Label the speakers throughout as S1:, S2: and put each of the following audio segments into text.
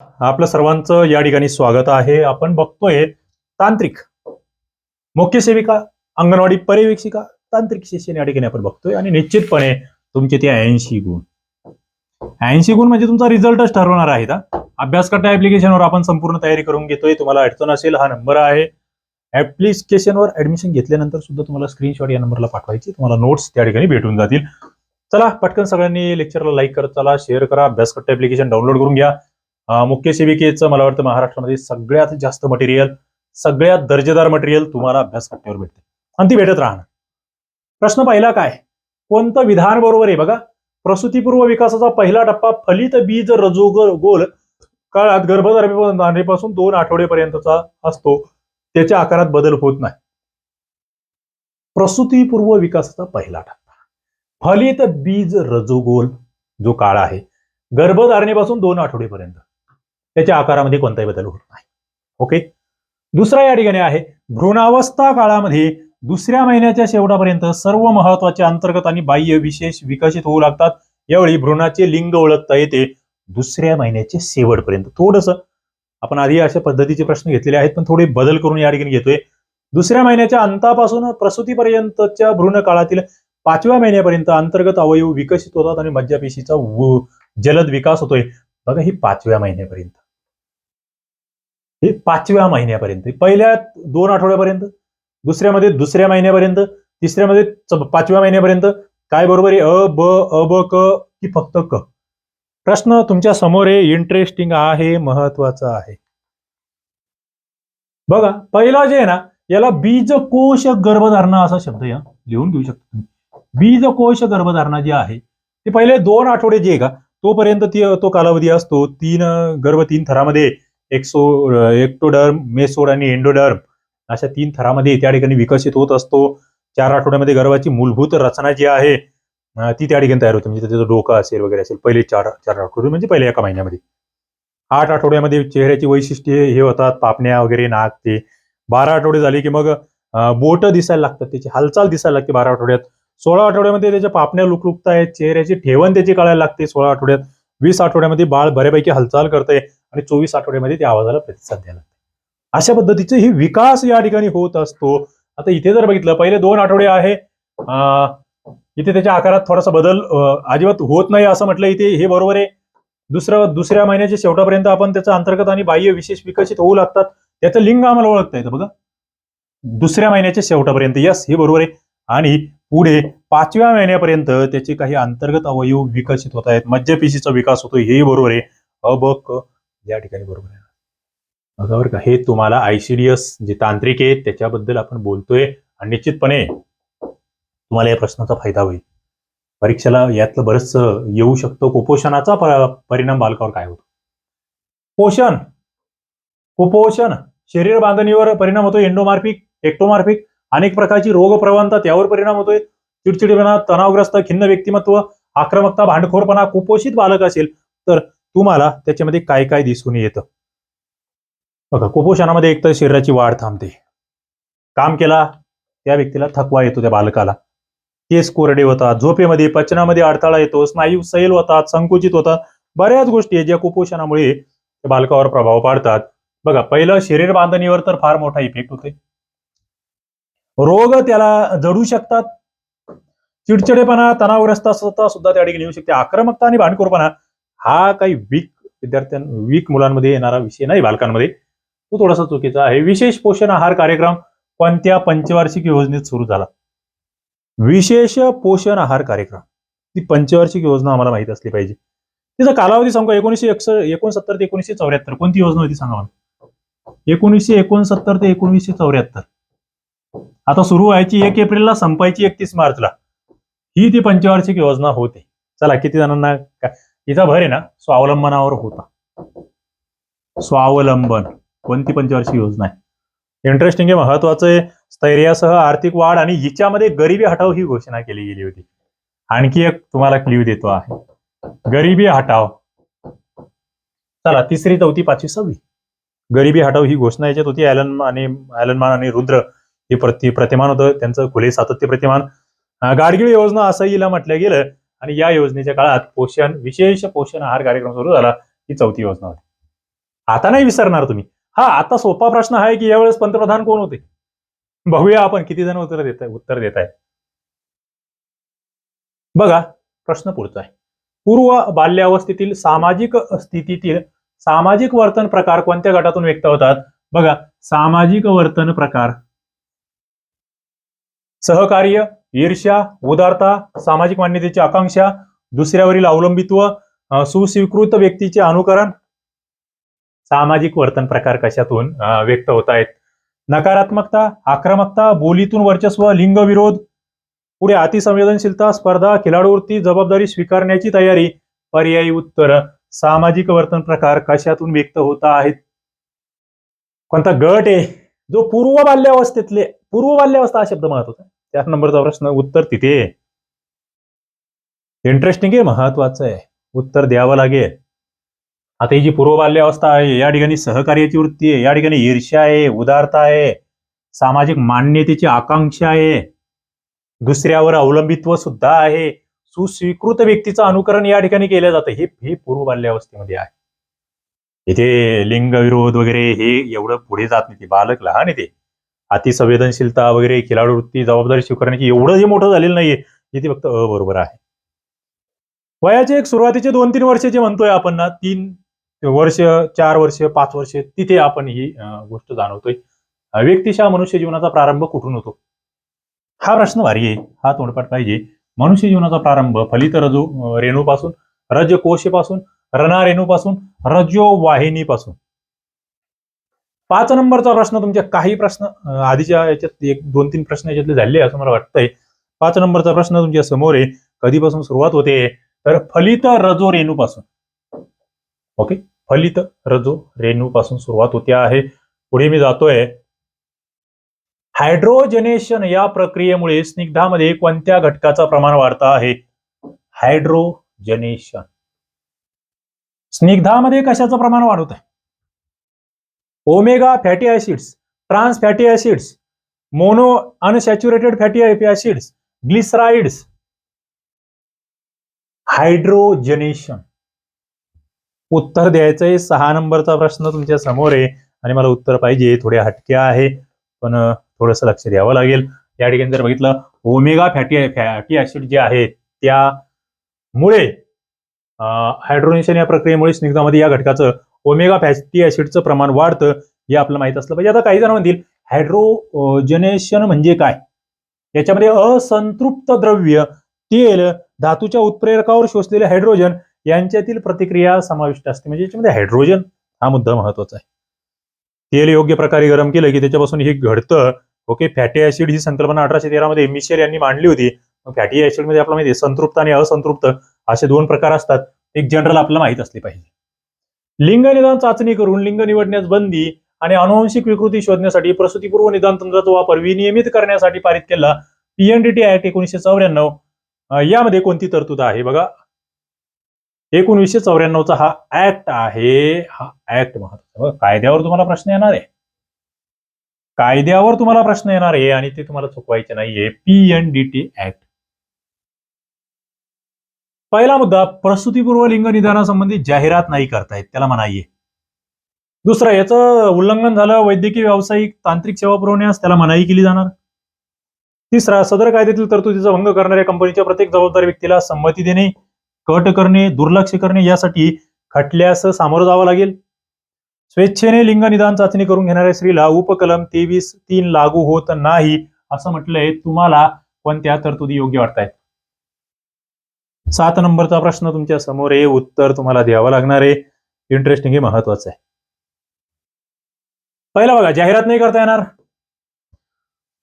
S1: आपलं सर्वांचं या ठिकाणी स्वागत आहे. आपण बघतोय तांत्रिक मुख्य सेविका अंगणवाडी पर्यवेक्षिका तांत्रिक शिक्षण या ठिकाणी आपण बघतोय आणि निश्चितपणे तुमचे ते ऐंशी गुण. ऐंशी गुण म्हणजे तुमचा रिझल्टच ठरवणार आहेत का अभ्यासकर्ता ऍप्लिकेशनवर आपण संपूर्ण तयारी करून घेतोय. तुम्हाला अडचण असेल हा नंबर आहे. ऍप्लिकेशनवर ऍडमिशन घेतल्यानंतर सुद्धा तुम्हाला स्क्रीनशॉट या नंबरला पाठवायची. तुम्हाला नोट्स त्या ठिकाणी भेटून जातील. चला पटकन सगळ्यांनी लेक्चरला लाईक करत चला शेअर करा अभ्यासकर्ता ऍप्लिकेशन डाउनलोड करून घ्या. मुख्य सेविकेचं मला वाटतं महाराष्ट्रामध्ये सगळ्यात जास्त मटेरियल सगळ्यात दर्जेदार मटेरियल तुम्हाला अभ्यास कट्ट्यावर भेटते. आणि ती भेटत राहणार. प्रश्न पहिला काय? कोणतं विधान बरोबर आहे? बघा प्रसूतीपूर्व विकासाचा पहिला टप्पा फलित बीज रजोग गोल काळात गर्भधारणेपासून दोन आठवडेपर्यंतचा असतो. त्याच्या आकारात बदल होत नाही. प्रसूतीपूर्व विकासाचा पहिला टप्पा. फलित बीज रजोगोल जो काळ आहे गर्भधारणेपासून दोन आठवडेपर्यंत. त्याच्या आकारामध्ये कोणताही बदल होत नाही. ओके दुसरा या ठिकाणी आहे भ्रूणावस्था काळामध्ये दुसऱ्या महिन्याच्या शेवटापर्यंत सर्व महत्त्वाचे अंतर्गत आणि बाह्य विशेष विकसित होऊ लागतात. यावेळी भ्रूणाचे लिंग ओळखता येते. दुसऱ्या महिन्याच्या शेवटपर्यंत थोडस आपण आधी अशा पद्धतीचे प्रश्न घेतलेले आहेत पण थोडे बदल करून या ठिकाणी घेतोय. दुसऱ्या महिन्याच्या अंतापासून प्रसूतीपर्यंतच्या भ्रूण काळातील पाचव्या महिन्यापर्यंत अंतर्गत अवयव विकसित होतात आणि मज्जापेशीचा व- जलद विकास होतोय. बघा ही पाचव्या महिन्यापर्यंत. हे पाचव्या महिन्यापर्यंत पहिल्या दोन आठवड्यापर्यंत दुसऱ्यामध्ये दुसऱ्या महिन्यापर्यंत तिसऱ्यामध्ये पाचव्या महिन्यापर्यंत काय बरोबर आहे? अ ब अ ब क की फक्त क. प्रश्न तुमच्यासमोर आहे इंटरेस्टिंग आहे महत्त्वाचा आहे. बघा पहिला जे आहे ना याला बीजकोश गर्भधारणा असा शब्द या लिहून घेऊ शकता तुम्ही. बीजकोश गर्भधारणा जी आहे ते पहिले दोन आठवडे जे आहे का तोपर्यंत ती तो कालावधी असतो तीन गर्भ तीन थरामध्ये. एक्सो एक्टोडर्म मेसोड आणि एंडोडर्म अशा तीन थरामध्ये त्या ठिकाणी विकसित होत असतो. चार आठवड्यामध्ये गर्भाची मूलभूत रचना जी आहे ती त्या ठिकाणी तयार होते. म्हणजे त्याचं डोकं असेल वगैरे असेल पहिले चार चार आठवडे म्हणजे पहिले एका महिन्यामध्ये. आठ आठवड्यामध्ये चेहऱ्याची वैशिष्ट्ये हे होतात पापण्या वगैरे नाक ते. बारा आठवडे झाले की मग बोट दिसायला लागतात त्याची हालचाल दिसायला लागते बारा आठवड्यात. सोळा आठवड्यामध्ये त्याच्या पापण्या लुकलुकत आहेत चेहऱ्याची ठेवण त्याची कळायला लागते सोळा आठवड्यात. वीस आठवड्यामध्ये बाळ बऱ्यापैकी हालचाल करतंय आणि चोवीस आठवड्यामध्ये त्या आवाजाला प्रतिसाद द्यायला लागते अशा पद्धतीचे ही विकास या ठिकाणी होत असतो. आता इथे जर बघितलं पहिले दोन आठवडे आहे. अं, इथे त्याच्या आकारात थोडासा बदल अजिबात होत नाही असं म्हटलं इथे हे बरोबर आहे. दुसरं दुसऱ्या महिन्याच्या शेवटापर्यंत आपण त्याचा अंतर्गत आणि बाह्य विशेष विकसित होऊ लागतात. त्याचं लिंग आम्हाला ओळखता येतं बघा. दुसऱ्या महिन्याच्या शेवटापर्यंत यस हे बरोबर आहे. आणि पुढे पाचव्या महिन्यापर्यंत त्याचे काही अंतर्गत अवयव विकसित होत आहेत. मज्जपेशीचा विकास होतो हेही बरोबर आहे. अ ब या ठिकाणी बरोबर आहे. बघा बरं का हे तुम्हाला आयसीडीएस जे तांत्रिक आहे त्याच्याबद्दल आपण बोलतोय. आणि निश्चितपणे तुम्हाला या प्रश्नाचा फायदा होईल. परीक्षेला यातलं बरंच येऊ शकतं. कुपोषणाचा परिणाम बालकावर काय होतो? पोषण. कुपोषण. शरीर बांधणीवर परिणाम होतो एंडोमार्फिक एक्टोमार्फिक अनेक प्रकारची रोगप्रवणता त्यावर परिणाम होतोय. चिडचिडपणा तणावग्रस्त खिन्न व्यक्तिमत्व आक्रमकता भांडखोरपणा कुपोषित बालक असेल तर तुम्हाला त्याच्यामध्ये काय काय दिसून येतं? बघा कुपोषणामध्ये एकतर शरीराची वाढ थांबते. काम केला त्या व्यक्तीला थकवा येतो त्या बालकाला. केस कोरडे होतात झोपेमध्ये पचनामध्ये अडथळा येतो स्नायू सैल होतात संकुचित होतात. बऱ्याच गोष्टी आहेत ज्या कुपोषणामुळे त्या बालकावर प्रभाव पाडतात. बघा पहिलं शरीर बांधणीवर तर फार मोठा इफेक्ट होते रोग त्याला जडू शकतात. चिडचिडेपणा तणावग्रस्ता सुद्धा त्या ठिकाणी येऊ शकते. आक्रमकता आणि भांडखोरपणा हा काही वीक विद्यार्थ्यां वीक मुलांमध्ये येणारा विषय नाही बालकांमध्ये. तो थोडासा चुकीचा आहे. विशेष पोषण आहार कार्यक्रम कोणत्या पंचवार्षिक योजनेत सुरू झाला? विशेष पोषण आहार कार्यक्रम. ती पंचवार्षिक योजना आम्हाला माहीत असली पाहिजे. तिचा कालावधी सांगू एकोणीसशे एकस एकोणसत्तर ते एकोणीसशे चौऱ्याहत्तर. कोणती योजना होती सांगा मला? एकोणीसशे एकोणसत्तर ते एकोणीसशे चौऱ्याहत्तर. आता सुरू व्हायची एक एप्रिलला संपायची एकतीस मार्चला. ही ती पंचवार्षिक योजना होती. चला किती जणांना हिचा भर आहे ना स्वावलंबनावर होता. स्वावलंबन. कोणती पंचवार्षिक योजना आहे? इंटरेस्टिंग आहे महत्वाचं आहे. स्थैर्यासह आर्थिक वाढ आणि हिच्यामध्ये गरिबी हटाव ही घोषणा केली गेली होती. आणखी एक तुम्हाला क्ल्यू देतो आहे. गरिबी हटाव. चला तिसरी चौथी पाचवी सहावी. गरिबी हटाव ही घोषणा याच्यात होती. ॲलन आणि ॲलनमान आणि रुद्र. हे प्रति प्रतिमान होतं. त्यांचं खुले सातत्य प्रतिमान. अं, गाडगिळ योजना असं हिला म्हटलं गेलं आणि या योजनेच्या काळात पोषण विशेष पोषण आहार कार्यक्रम सुरू झाला. ही चौथी योजना होती. आता नाही विसरणार तुम्ही. हा आता सोपा प्रश्न आहे की यावेळेस पंतप्रधान कोण होते? बघूया आपण किती जण उत्तर देत उत्तर देत आहे बघा प्रश्न पुढचा आहे. पूर्व बाल्यावस्थेतील सामाजिक स्थितीतील सामाजिक वर्तन प्रकार कोणत्या गटातून व्यक्त होतात? बघा सामाजिक वर्तन प्रकार सहकार्य ईर्ष्या उदारता सामाजिक मान्यतेची आकांक्षा दुसऱ्यावरील अवलंबित्व सुस्वीकृत व्यक्तीचे अनुकरण सामाजिक वर्तन प्रकार कशातून व्यक्त होत आहेत नकारात्मकता आक्रमकता बोलीतून वर्चस्व लिंगविरोध पुढे अतिसंवेदनशीलता स्पर्धा खिलाडूवरती जबाबदारी स्वीकारण्याची तयारी पर्यायी उत्तर सामाजिक वर्तन प्रकार कशातून व्यक्त होत आहेत? कोणता गट आहे? जो पूर्व बाल्यावस्थेतले पूर्व बाल्यावस्था हा शब्द म्हणत आहे. चार नंबरचा प्रश्न उत्तर तिथे. इंटरेस्टिंग आहे महत्वाचं आहे. उत्तर द्यावं लागेल. आता ही जी पूर्व बाल्यावस्था आहे या ठिकाणी सहकार्याची वृत्ती आहे या ठिकाणी ईर्ष्या आहे उदारता आहे सामाजिक मान्यतेची आकांक्षा आहे दुसऱ्यावर अवलंबित्व सुद्धा आहे सुस्वीकृत व्यक्तीचं अनुकरण या ठिकाणी केलं जातं हे हे पूर्व बाल्यावस्थेमध्ये आहे. इथे लिंगविरोध वगैरे हे एवढं पुढे जात नाही ते बालक लहान आहे ते. अतिसंवेदनशीलता वगैरे खिलाडू वृत्ती जबाबदारी स्वीकारण्याची एवढं हे मोठं झालेलं नाहीये ती फक्त अ बरोबर आहे. वयाचे एक सुरुवातीचे दोन तीन वर्ष जे म्हणतोय आपण ना तीन वर्ष चार वर्ष पाच वर्ष तिथे आपण ही गोष्ट जाणवतोय. अ, मनुष्य जीवनाचा प्रारंभ कुठून होतो? हा प्रश्न भारी आहे हा तोंडपाठ पाहिजे. मनुष्य जीवनाचा प्रारंभ फलित रजू रेणूपासून रज कोशेपासून रणा रेणूपासून रजो वाहिनीपासून पाच नंबरचा प्रश्न तुमच्या काही प्रश्न आधीच्या याच्यात एक दोन तीन प्रश्न याच्यातले झाले असं मला वाटतंय. पाच नंबरचा प्रश्न तुमच्यासमोर आहे. कधीपासून सुरुवात होते? तर फलित रजो रेणूपासून. ओके? फलित रजो रेणूपासून सुरुवात होते आहे. पुढे मी जातोय. हायड्रोजनेशन या प्रक्रियेमुळे स्निग्धामध्ये कोणत्या घटकाचं प्रमाण वाढत आहे? हायड्रोजनेशन. स्निग्धामध्ये कशाचं प्रमाण वाढत आहे? Omega fatty acids trans fatty acids mono unsaturated fatty acids glycerides hydrogenation उत्तर द्यायचंय. सहा नंबरचा प्रश्न तुमच्यासमोर आहे आणि मला उत्तर पाहिजे. थोडे हटके आहे पण थोडस लक्ष द्यावं लागेल. या ठिकाणी जर बघितलं ओमेगा फॅटी फॅटी ऍसिड जे आहे त्यामुळे हायड्रोनेशन या प्रक्रियेमुळे स्निग्धामध्ये या घटकाचं ओमेगा फॅटी ऍसिडचं प्रमाण वाढतं हे आपलं माहीत असलं पाहिजे. आता काही जण म्हणतील हायड्रोजनेशन म्हणजे काय? याच्यामध्ये असंतृप्त द्रव्य तेल धातूच्या उत्प्रेरकावर शोषलेले हायड्रोजन यांच्यातील प्रतिक्रिया समाविष्ट असते. म्हणजे याच्यामध्ये हायड्रोजन हा मुद्दा महत्त्वाचा आहे. तेल योग्य प्रकारे गरम केलं की त्याच्यापासून हे घडतं. ओके फॅटी ऍसिड ही संकल्पना अठराशे तेरा मध्ये मिशेल यांनी मांडली होती. फॅटी ऍसिडमध्ये आपल्याला माहिती संतृप्त आणि असंतृप्त असे दोन प्रकार असतात. एक जनरल आपल्याला माहीत असले पाहिजे. लिंग निदान चाचणी करून लिंग निवडण्यास बंदी आणि अनुवंशिक विकृती शोधण्यासाठी प्रसूतीपूर्व निदान तंत्राचा वापर विनियमित करण्यासाठी पारित केला. पीएनडीटी ऍक्ट एकोणीसशे चौऱ्याण्णव. यामध्ये कोणती तरतूद आहे? बघा. एकोणीसशे चौऱ्याण्णवचा हा ऍक्ट आहे. हा ऍक्ट महत्त्वाचा कायद्यावर तुम्हाला प्रश्न येणार आहे. कायद्यावर तुम्हाला प्रश्न येणार आहे आणि ते तुम्हाला चुकवायचे नाहीये. पीएनडीटी ऍक्ट पहिला मुद्दा प्रसूतीपूर्व लिंग निदानासंबंधी जाहिरात नाही करतायत त्याला मनाई आहे दुसरं याचं उल्लंघन झालं वैद्यकीय व्यावसायिक तांत्रिक सेवा पुरवण्यास त्याला मनाई केली जाणार. तिसरा सदर कायद्यातील तरतुदीचा भंग करणाऱ्या कंपनीच्या प्रत्येक जबाबदार व्यक्तीला संमती देणे कट करणे दुर्लक्ष करणे यासाठी खटल्यास सामोरं जावं लागेल. स्वेच्छेने लिंग निदान चाचणी करून घेणाऱ्या स्त्रीला उपकलम तेवीस तीन लागू होत नाही असं म्हटलंय तुम्हाला कोणत्या तरतुदी योग्य वाटतायत? सात नंबरचा प्रश्न तुमच्यासमोर आहे. उत्तर तुम्हाला द्यावं लागणार आहे. इंटरेस्टिंग हे महत्वाचं आहे. पहिला बघा जाहिरात नाही करता येणार.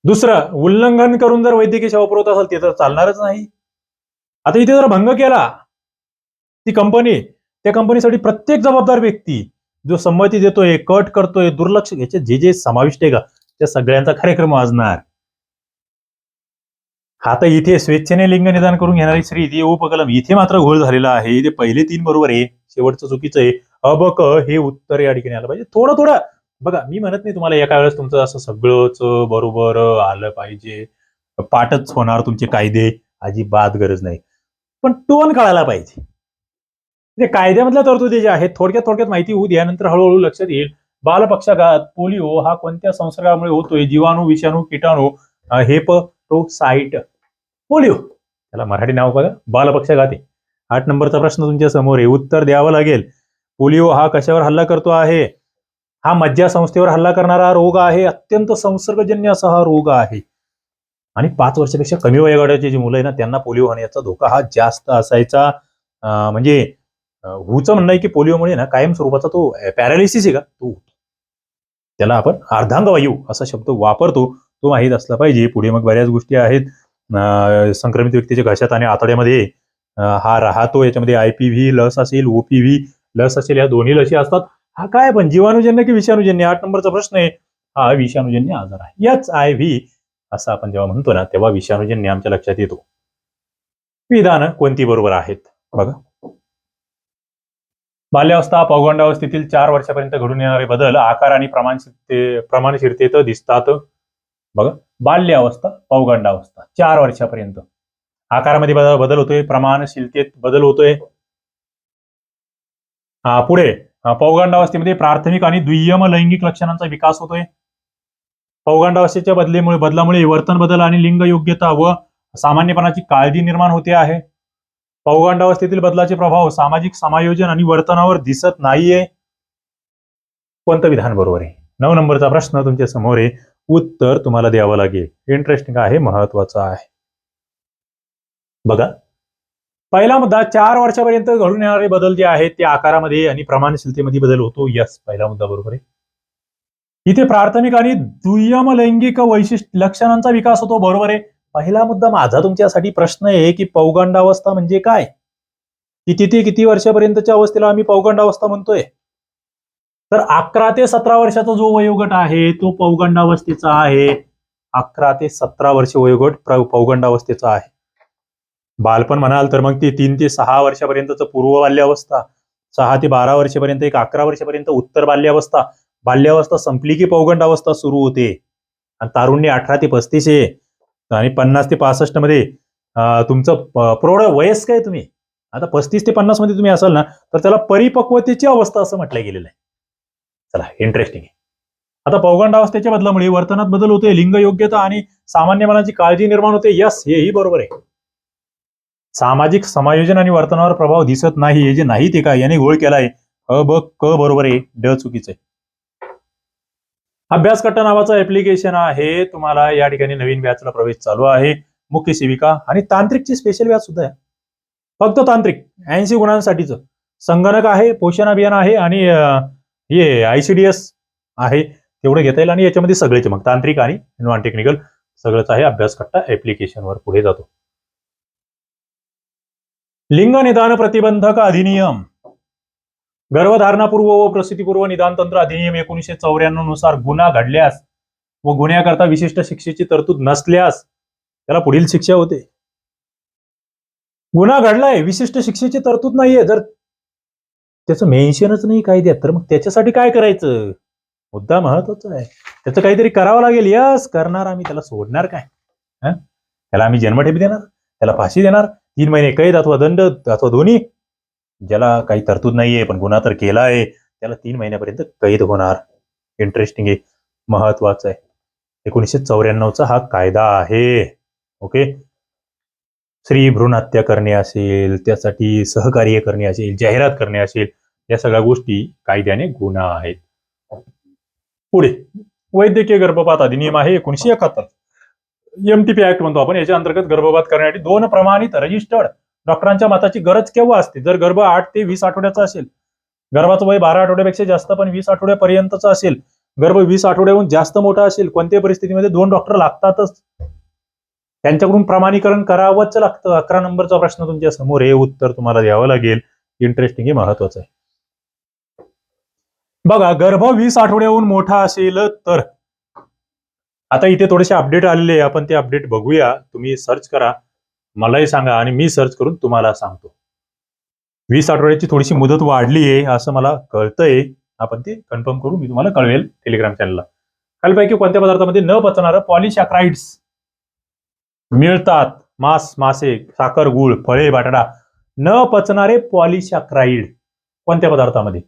S1: दुसरं उल्लंघन करून जर वैद्यकीय सेवा पुरवत असेल ते तर चालणारच नाही. आता इथे जर भंग केला ती कंपनी त्या कंपनीसाठी प्रत्येक जबाबदार व्यक्ती जो संमती देतोय कट करतोय दुर्लक्ष याचे जे जे समाविष्ट आहे का त्या सगळ्यांचा कार्यक्रम वाजणार. आता इथे स्वेच्छेने लिंग निदान करून घेणारी स्त्री ती उपकलम इथे मात्र घोळ झालेला आहे. इथे पहिले तीन बरोबर आहे. शेवटचं चुकीचं आहे. अबक हे उत्तर या ठिकाणी आलं पाहिजे. थोडं थोडं. बघा मी म्हणत नाही तुम्हाला एका वेळेस तुमचं असं सगळंच बरोबर आलं पाहिजे. पाठच होणार तुमचे कायदे. अजिबात गरज नाही. पण टोन कळायला पाहिजे. म्हणजे कायद्यामधल्या तरतुदी ज्या आहेत थोडक्यात थोडक्यात माहिती होऊ द्या. नंतर हळूहळू लक्षात येईल. बालपक्षाघात पोलिओ हा कोणत्या संसर्गामुळे होतोय? जीवाणू विषाणू किटाणू हेप साईट पोलिओ. त्याला मराठी नाव बघा बालपक्षाघात आठ नंबरचा प्रश्न तुमच्यासमोर आहे. उत्तर द्यावं लागेल. पोलिओ हा कशावर हल्ला करतो आहे? हा मज्जा संस्थेवर हल्ला करणारा रोग आहे? अत्यंत संसर्गजन्य असा हा रोग आहे. आणि पाच वर्षापेक्षा कमी वयोगटाची जी मुलं आहे ना त्यांना पोलिओ होण्याचा धोका हा जास्त असायचा. म्हणजे हुचं म्हणणं आहे की पोलिओमुळे ना कायम स्वरूपाचा तो पॅरालिसिस आहे का? तो त्याला आपण अर्धांगवायू असा शब्द वापरतो. तो माहीत असला पाहिजे. पुढे मग बऱ्याच गोष्टी आहेत. संक्रमित व्यक्तीच्या घशात आणि आतड्यामध्ये हा राहतो. याच्यामध्ये आय पी व्ही लस असेल ओपीव्ही लस असेल या दोन्ही लसी असतात. हा काय पण जीवाणुजन्य की विषाणूजन्य? आठ नंबरचा प्रश्न आहे. हा विषाणूजन्य आजार आहे. याच आय व्ही असं आपण जेव्हा म्हणतो ना तेव्हा विषाणूजन्य आमच्या लक्षात येतो. विधानं कोणती बरोबर आहेत? बघा. बाल्यावस्था पौगंडावस्थेतील चार वर्षापर्यंत घडून येणारे बदल आकार आणि प्रमाणशीरते प्रमाणशीरतेत दिसतात. बघा. बाल्यावस्था पौगंडावस्था चार वर्षापर्यंत. आकारामध्ये बदल बदल होतोय प्रमाणशीलतेत बदल होतोय. हा पुढे पौगंडावस्थेमध्ये प्राथमिक आणि दुय्यम लैंगिक लक्षणांचा विकास होतोय. पौगंडावस्थेच्या बदलेमुळे बदलामुळे वर्तन बदल आणि लिंग योग्यता व सामान्यपणाची काळजी निर्माण होते आहे. पौगंडावस्थेतील बदलाचे प्रभाव सामाजिक समायोजन आणि वर्तनावर दिसत नाहीये. कोणतं विधान बरोबर आहे? नऊ नंबरचा प्रश्न तुमच्यासमोर आहे. उत्तर तुम्हाला द्यावं लागेल. इंटरेस्टिंग आहे महत्वाचं आहे. बघा. पहिला मुद्दा चार वर्षापर्यंत घडून येणारे बदल जे आहेत ते आकारामध्ये आणि प्रमाणशीलतेमध्ये बदल होतो. यस पहिला मुद्दा बरोबर आहे. इथे प्राथमिक आणि दुय्यम लैंगिक वैशिष्ट्य लक्षणांचा विकास होतो बरोबर आहे. पहिला मुद्दा माझा तुमच्यासाठी प्रश्न आहे की पौगंडावस्था म्हणजे काय? किती ते किती वर्षापर्यंतच्या अवस्थेला आम्ही पौगंडावस्था म्हणतोय? तर अकरा ते सतरा वर्षाचा जो वयोगट आहे तो पौगंडावस्थेचा आहे. अकरा ते सतरा वर्ष वयोगट पौगंडावस्थेचा आहे. बालपण म्हणाल तर मग ते तीन ते सहा वर्षापर्यंतचं पूर्व बाल्यावस्था सहा ते बारा वर्षापर्यंत एक अकरा वर्षापर्यंत उत्तर बाल्यावस्था. बाल्यावस्था संपली की पौगंडावस्था सुरू होते. आणि तारुण्य अठरा ते पस्तीस आहे आणि पन्नास ते पासष्टमध्ये तुमचं प्रौढ वयस्क आहे तुम्ही. आता पस्तीस ते पन्नासमध्ये तुम्ही असाल ना तर त्याला परिपक्वतेची अवस्था असं म्हटलं गेलेलं आहे. चला इंटरेस्टिंग आहे. आता पौगंडावस्थेच्या बदलामुळे वर्तनात बदल होते लिंग योग्यता आणि सामान्य मनाची काळजी निर्माण होते. यस हेही बरोबर आहे. सामाजिक समायोजन आणि वर्तनावर प्रभाव दिसत नाही हे जे नाही ते काय? याने घोळ केलाय. अ ब क बरोबर आहे. ड चुकीचं आहे. अभ्यास कट्टा नावाचं ऍप्लिकेशन आहे. तुम्हाला या ठिकाणी नवीन बॅचला प्रवेश चालू आहे. मुख्य सेविका आणि तांत्रिकची स्पेशल बॅच सुद्धा आहे. फक्त तांत्रिक ऐंशी गुणांसाठीचं. संगणक आहे पोषण अभियान आहे आणि अं, हे आयसीडीएस आहे तेवढं घेता येईल आणि याच्यामध्ये सगळेच मग तांत्रिक आणि नॉन टेक्निकल सगळंच आहे. अभ्यास कट्टा ऍप्लिकेशनवर पुढे जातो. लिंग निदान प्रतिबंधक अधिनियम. गर्भधारणापूर्व व प्रसूतीपूर्व निदान तंत्र अधिनियम एकोणीसशे चौऱ्याण्णवनुसार गुन्हा घडल्यास व गुन्ह्याकरता विशिष्ट शिक्षेची तरतूद नसल्यास त्याला पुढील शिक्षा होते. गुन्हा घडलाय विशिष्ट शिक्षेची तरतूद नाहीये. जर त्याचं मेन्शनच नाही कायद्यात तर मग त्याच्यासाठी काय करायचं? मुद्दा महत्त्वाचा आहे. त्याचं काहीतरी करावं लागेल. यस करणार आम्ही. त्याला सोडणार काय? त्याला आम्ही जन्मठेपी देणार. त्याला फाशी देणार. तीन महिने कैद अथवा दंड अथवा दोन्ही. ज्याला काही तरतूद नाहीये पण गुन्हा तर केला आहे त्याला तीन महिन्यापर्यंत कैद होणार. इंटरेस्टिंग आहे. महत्वाचं आहे. एकोणीसशे चौऱ्याण्णवचा हा कायदा आहे. ओके स्त्री भ्रूण हत्या करणे असेल त्यासाठी सहकार्य करणे असेल जाहिरात करणे असेल या सगळ्या गोष्टी कायद्याने गुन्हा आहेत. पुढे वैद्यकीय गर्भपात अधिनियम आहे एकोणीशे एकाहत्तर. एमटीपी ऍक्ट म्हणतो आपण याच्या अंतर्गत गर्भपात करण्यासाठी दोन प्रमाणित रजिस्टर्ड डॉक्टरांच्या मताची गरज केव्हा असते? जर गर्भ आठ ते वीस आठवड्याचा असेल गर्भाचं वय बारा आठवड्यापेक्षा जास्त पण वीस आठवड्यापर्यंतचा असेल गर्भ वीस आठवड्याहून जास्त मोठा असेल कोणत्याही परिस्थितीमध्ये दोन डॉक्टर लागतातच. त्यांच्याकडून प्रमाणीकरण करावंच लागतं. अकरा नंबरचा प्रश्न तुमच्यासमोर हे उत्तर तुम्हाला द्यावं लागेल. इंटरेस्टिंग हे महत्वाचं आहे. बघा गर्भ वीस आठवड्याहून मोठा असेल तर. आता इथे थोडेसे अपडेट आलेले आपण ते अपडेट बघूया. तुम्ही सर्च करा. मलाही सांगा आणि मी सर्च करून तुम्हाला सांगतो. वीस आठवड्याची थोडीशी मुदत वाढली आहे असं मला कळतंय. आपण ते कन्फर्म करू मी तुम्हाला कळवेल टेलिग्राम चॅनलला कालपैकी कोणत्या पदार्थामध्ये न पचणारं पॉलिशॅक्राईड्स मिळतात. मांस मासे साखर गुळ फळे बटाटा न पचणारे पॉलिशॅक्राईड कोणत्या पदार्थामध्ये?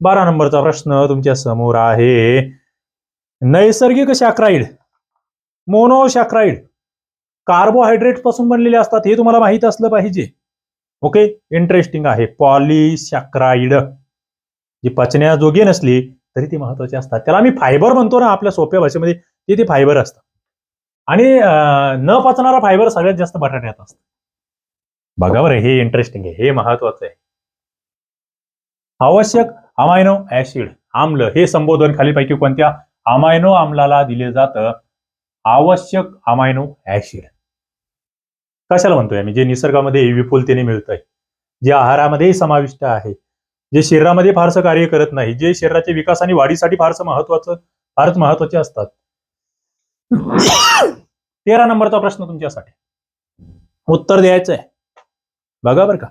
S1: बारा नंबरचा प्रश्न तुमच्यासमोर आहे. नैसर्गिक शॅक्राईड मोनोशॅक्राईड कार्बोहायड्रेटपासून बनलेले असतात हे तुम्हाला माहीत असलं पाहिजे. ओके इंटरेस्टिंग आहे. पॉलिशॅक्राईड जी पचण्याजोगी नसली तरी ती महत्वाची असतात. त्याला आम्ही फायबर म्हणतो ना आपल्या सोप्या भाषेमध्ये ते ते फायबर असतात आणि न पचणारा फायबर सगळ्यात जास्त बटाट्यात असतो. बघा बरं हे इंटरेस्टिंग आहे हे महत्वाचं आहे. आवश्यक अमायनो ऍसिड आम्ल हे संबोधन खालीपैकी कोणत्या? अमायनो आम्लाला दिले जातं. आवश्यक अमायनो ऍसिड कशाला म्हणतोय आम्ही? जे निसर्गामध्ये विपुलतेने मिळतंय. जे आहारामध्येही समाविष्ट आहे. जे शरीरामध्ये फारसं कार्य करत नाही. जे शरीराच्या विकास आणि वाढीसाठी फारसं महत्वाचं फारच महत्त्वाचे असतात. तेरा नंबरचा प्रश्न तुमच्यासाठी. उत्तर द्यायचं आहे बघा बरं का.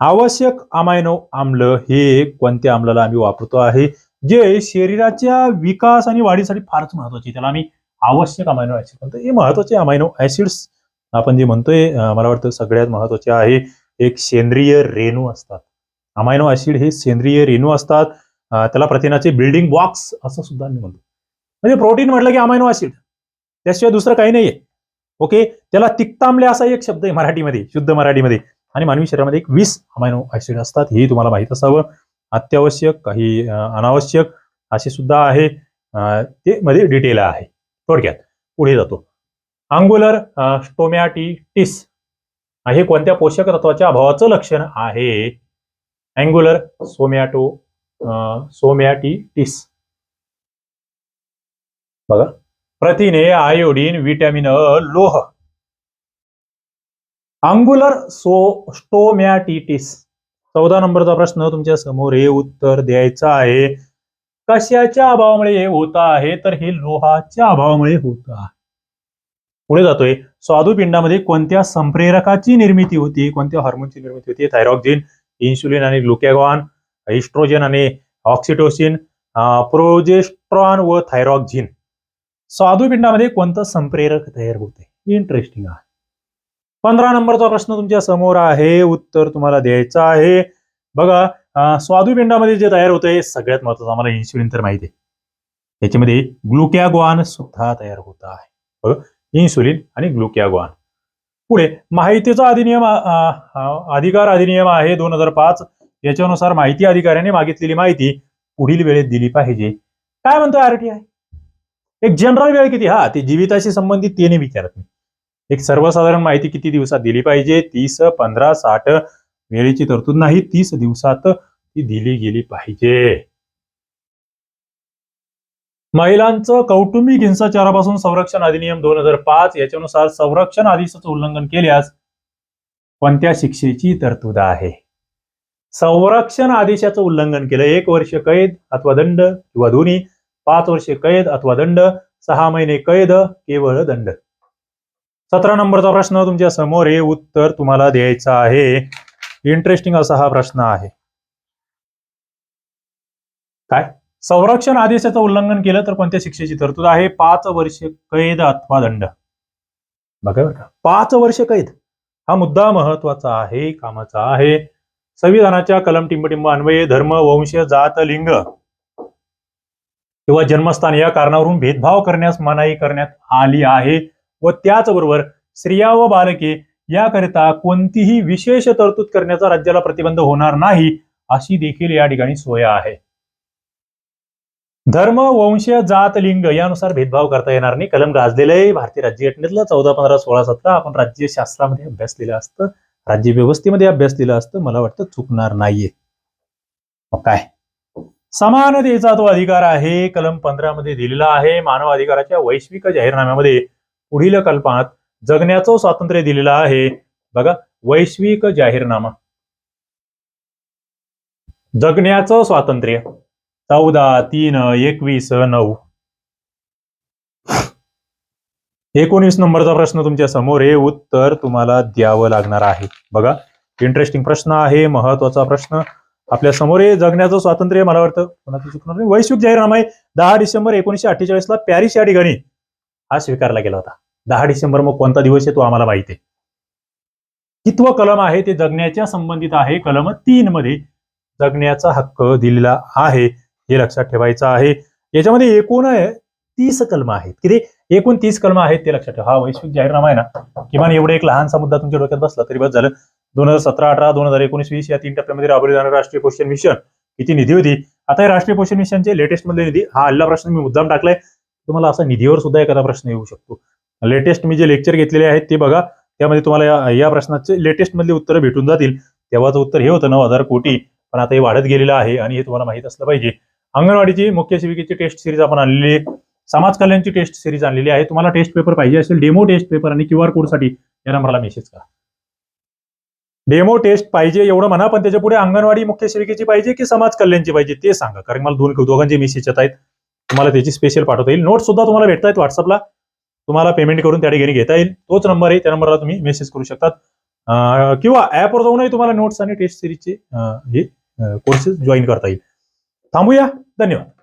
S1: आवश्यक अमायनो आम्ल हे कोणत्या आम्लाला आम्ही वापरतो आहे? जे शरीराच्या विकास आणि वाढीसाठी फारच महत्त्वाचे त्याला आम्ही आवश्यक अमायनो ऍसिड म्हणतो. हे महत्त्वाचे अमायनो ऍसिड्स आपण जे म्हणतोय मला वाटतं सगळ्यात महत्त्वाचे आहे. एक सेंद्रिय रेणू असतात. अमायनो ऍसिड हे सेंद्रिय रेणू असतात. त्याला प्रथिनाचे बिल्डिंग बॉक्स असं सुद्धा मी म्हणतो. म्हणजे प्रोटीन म्हटलं की अमायनो ऍसिड. त्याशिवाय दुसरं काही नाहीये. ओके त्याला तिक्तांबले असा एक शब्द आहे मराठीमध्ये शुद्ध मराठीमध्ये. आणि मानवी शरीरामध्ये एक वीस अमायनो ऍसिड असतात. हे तुम्हाला माहीत असावं. अत्यावश्यक काही अनावश्यक असे सुद्धा आहे. ते मध्ये डिटेल आहे. थोडक्यात. पुढे जातो. अंगुलर स्टोमॅटिटिस हे कोणत्या पोषक तत्वाच्या अभावाचं लक्षण आहे? अँग्युलर सोमॅटो सोमॅटिटिस बघा. प्रथिने आयोडीन व्हिटॅमिन अ लोह. अंगुलर सो स्टोमॅटिटिस चौदा नंबरचा प्रश्न तुमच्यासमोर हे उत्तर द्यायचं आहे. कशाच्या अभावामुळे हे होत आहे? तर हे लोहाच्या अभावामुळे होत आहे. पुढे जातोय. स्वादुपिंडामध्ये कोणत्या संप्रेरकाची निर्मिती होती? कोणत्या हार्मोनची निर्मिती होती? थायरॉक्झिन इन्सुलिन आणि ग्लुकॅगॉन इस्ट्रोजन आणि ऑक्सिटोसिन प्रोजेस्ट्रॉन व थायरॉक्झिन स्वादुपिंडामध्ये कोणतं संप्रेरक तयार होते? इंटरेस्टिंग आहे. पंधरा नंबरचा प्रश्न तुमच्यासमोर आहे. उत्तर तुम्हाला द्यायचं आहे. बघा स्वादुपिंडामध्ये जे तयार होतंय सगळ्यात महत्वाचं आम्हाला इन्सुलिन तर माहिती आहे. त्याच्यामध्ये ग्लुकॅगॉन सुद्धा तयार होत आहे. बघा इन्सुलिन आणि ग्लुकॅगॉन पुढे माहितीचा अधिनियम अधिकार अधिनियम आहे दोन हजार पाच. याच्यानुसार माहिती अधिकाऱ्याने मागितलेली माहिती पुढील वेळेत दिली पाहिजे. काय म्हणतो आरटीआय? एक जनरल वेळ किती? हा ती जीविताशी संबंधित ते नाही विचारत मी एक सर्वसाधारण माहिती किती दिवसात दिली पाहिजे? तीस पंधरा साठ वेळेची तरतूद नाही तीस दिवसात ती दिली गेली पाहिजे. महिलांचं कौटुंबिक हिंसाचारापासून संरक्षण अधिनियम दोन हजार पाच याच्यानुसार संरक्षण आदेशाचं उल्लंघन केल्यास कोणत्या शिक्षेची तरतूद आहे? संरक्षण आदेशाचं उल्लंघन केलं एक वर्ष कैद अथवा दंड किंवा दोन्ही पाच वर्षे कैद अथवा दंड सहा महिने कैद केवळ दंड. सतरा नंबरचा प्रश्न तुमच्यासमोर हे उत्तर तुम्हाला द्यायचं आहे. इंटरेस्टिंग असा हा प्रश्न आहे. काय? संरक्षण आदेशाचं उल्लंघन केलं तर कोणत्या शिक्षेची तरतूद आहे? पाच वर्षे कैद अथवा दंड. बघा बघा पाच वर्ष कैद. हा मुद्दा महत्त्वाचा आहे कामाचा आहे. संविधानाच्या कलम टिंबटिंब अन्वये धर्म वंश जात लिंग. किंवा जन्मस्थान या कारणावरून भेदभाव करण्यास मनाई करण्यात आली आहे व त्याचबरोबर स्त्रिया व बालके याकरिता कोणतीही विशेष तरतूद करण्याचा राज्याला प्रतिबंध होणार नाही अशी देखील या ठिकाणी सोय आहे. धर्म वंश जात लिंग यानुसार भेदभाव करता येणार नाही. कलम गाजलेलं आहे. भारतीय राज्यघटनेतलं चौदा पंधरा सोळा सतरा आपण राज्यशास्त्रामध्ये अभ्यासलेलं असतं. राज्य व्यवस्थेमध्ये अभ्यास दिला असतं. मला वाटतं चुकणार नाहीये. मग काय? समानतेचा तो अधिकार आहे कलम पंधरा मध्ये दिलेला आहे. मानव अधिकाराच्या वैश्विक जाहीरनाम्यामध्ये पुढील कल्पात जगण्याचं स्वातंत्र्य दिलेलं आहे. बघा वैश्विक जाहीरनामा. जगण्याचं स्वातंत्र्य. चौदा तीन एकवीस नऊ. एकोणीस नंबरचा प्रश्न तुमच्यासमोर हे उत्तर तुम्हाला द्यावं लागणार आहे. बघा इंटरेस्टिंग प्रश्न आहे महत्त्वाचा प्रश्न. आपल्यासमोर हे जगण्याचं स्वातंत्र्य मला वाटतं. कोणाचं चुकणार नाही? वैश्विक जाहीरनामा आहे. दहा डिसेंबर एकोणीशे अठ्ठेचाळीस ला पॅरिस या ठिकाणी हा स्वीकारला गेला होता. दहा डिसेंबर मग कोणता दिवस आहे तो आम्हाला माहिती आहे. कितव कलम आहे ते जगण्याच्या संबंधित आहे. कलम तीन मध्ये जगण्याचा हक्क दिलेला आहे. हे लक्षात ठेवायचं आहे. याच्यामध्ये एकूण आहे तीस कलम आहेत. किती? एकूण तीस कलम आहेत ते लक्षात ठेवा. हा वैश्विक जाहीरनामा आहे ना. किमान एवढा एक लहानसा मुद्दा तुमच्या डोक्यात बसला तरी बस झालं. दोन हजार सतरा अठरा दोन हजार एकोणीस वीस या तीन टप्प्यामध्ये राबवले जाणारे राष्ट्रीय पोषण मिशन किती निधी होती? आता हे राष्ट्रीय पोषण मिशनचे लेटेस्ट मधले निधी हा हल्ला प्रश्न मी मुद्दाम टाकलाय. तुम्हाला असा निधीवर सुद्धा एखादा प्रश्न येऊ शकतो. लेटेस्ट मी जे लेक्चर घेतलेले आहेत ते बघा. त्यामध्ये तुम्हाला या- प्रश्नाचे लेटेस्ट मधले उत्तरं भेटून जातील. तेव्हाचं उत्तर हे होतं नऊ हजार कोटी. पण आता हे वाढत गेलेलं आहे आणि हे तुम्हाला माहीत असलं पाहिजे. अंगणवाडीची मुख्य सेविकेची टेस्ट सिरीज आपण आणलेली आहे. समाज कल्याणची टेस्ट सिरीज आणलेली आहे. तुम्हाला टेस्ट पेपर पाहिजे असेल डेमो टेस्ट पेपर आणि क्यू आर कोडसाठी या नंबरला मेसेज करा. डेमो टेस्ट पाहिजे एवढं म्हणा पण त्याच्या पुढे अंगणवाडी मुख्य सेविकेची पाहिजे की समाज कल्याणची पाहिजे ते सांगा. कारण मला दोन दोघांचे मेसेज येत आहेत. तुम्हाला त्याची स्पेशल पाठवता येईल. नोट सुद्धा तुम्हाला भेटतायत व्हॉट्सअपला तुम्हाला पेमेंट करून त्या ठिकाणी घेता येईल. तोच नंबर आहे. त्या नंबरला तुम्ही मेसेज करू शकतात. किंवा ऍपवर जाऊनही तुम्हाला नोट्स आणि टेस्ट सिरीजचे हे कोर्सेस जॉईन करता येईल. थांबूया. धन्यवाद.